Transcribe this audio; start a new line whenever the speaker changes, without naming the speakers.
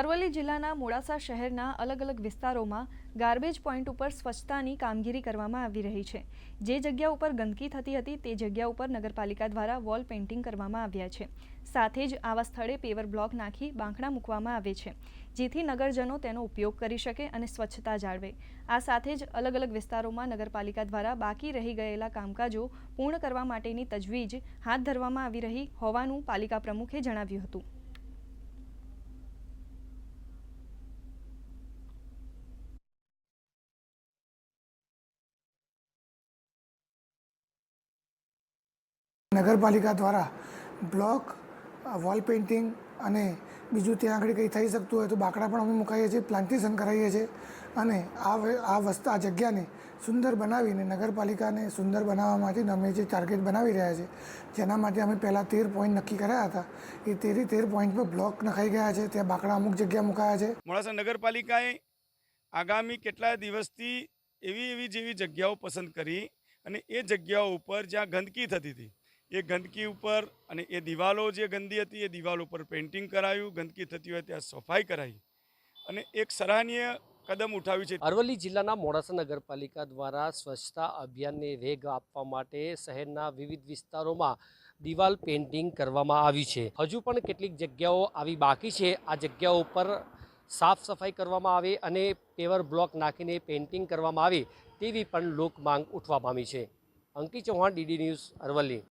અરવલ્લી જિલ્લાના મોડાસા શહેરના અલગ અલગ વિસ્તારોમાં ગાર્બેજ પોઈન્ટ ઉપર સ્વચ્છતાની કામગીરી કરવામાં આવી રહી છે. જે જગ્યા ઉપર ગંદકી થતી હતી તે જગ્યા ઉપર નગરપાલિકા દ્વારા વોલ પેઇન્ટિંગ કરવામાં આવ્યા છે. સાથે જ આવા સ્થળે પેવર બ્લોક નાખી બાંકડા મૂકવામાં આવે છે, જેથી નગરજનો તેનો ઉપયોગ કરી શકે અને સ્વચ્છતા જાળવે. આ સાથે જ અલગ અલગ વિસ્તારોમાં નગરપાલિકા દ્વારા બાકી રહી ગયેલા કામકાજો પૂર્ણ કરવા માટેની તજવીજ હાથ ધરવામાં આવી રહી હોવાનું પાલિકા પ્રમુખે જણાવ્યું હતું.
નગરપાલિકા દ્વારા બ્લોક વોલ પેઇન્ટિંગ અને બીજું ત્યાં આગળ કંઈ થઈ શકતું હોય તો બાકડા પણ અમે મુકાઈએ છીએ, પ્લાન્ટેશન કરાવીએ છીએ અને આ આ વસ્તુ, આ જગ્યાને સુંદર બનાવીને નગરપાલિકાને સુંદર બનાવવા માટે અમે જે ટાર્ગેટ બનાવી રહ્યા છે જેના માટે અમે પહેલાં તેર પોઈન્ટ નક્કી કર્યા હતા. એ તેરે તેર પોઈન્ટ પર બ્લોક નખાઈ ગયા છે, ત્યાં બાકડા અમુક જગ્યા મુકાયા છે.
મોડાસા નગરપાલિકાએ આગામી કેટલાય દિવસથી એવી એવી જેવી જગ્યાઓ પસંદ કરી અને એ જગ્યાઓ ઉપર જ્યાં ગંદકી થતી હતી એ ગંદકી ઉપર અને એ દિવાલો જે ગંદી હતી એ દિવાલો ઉપર પેઇન્ટિંગ કરાયું, ગંદકી થતી હોય ત્યાં સફાઈ કરાવી અને એક સરાહનીય કદમ ઉઠાવ્યું છે.
અરવલ્લી જિલ્લાના મોડાસા નગરપાલિકા દ્વારા સ્વચ્છતા અભિયાનને વેગ આપવા માટે શહેરના વિવિધ વિસ્તારોમાં દિવાલ પેઇન્ટિંગ કરવામાં આવી છે. હજુ પણ કેટલીક જગ્યાઓ આવી બાકી છે. આ જગ્યાઓ ઉપર સાફ સફાઈ કરવામાં આવે અને પેવર બ્લોક નાખીને પેઇન્ટિંગ કરવામાં આવે તેવી પણ લોક માંગ ઉઠવા પામી છે. Ankit Chauhan, DD news Aravalli.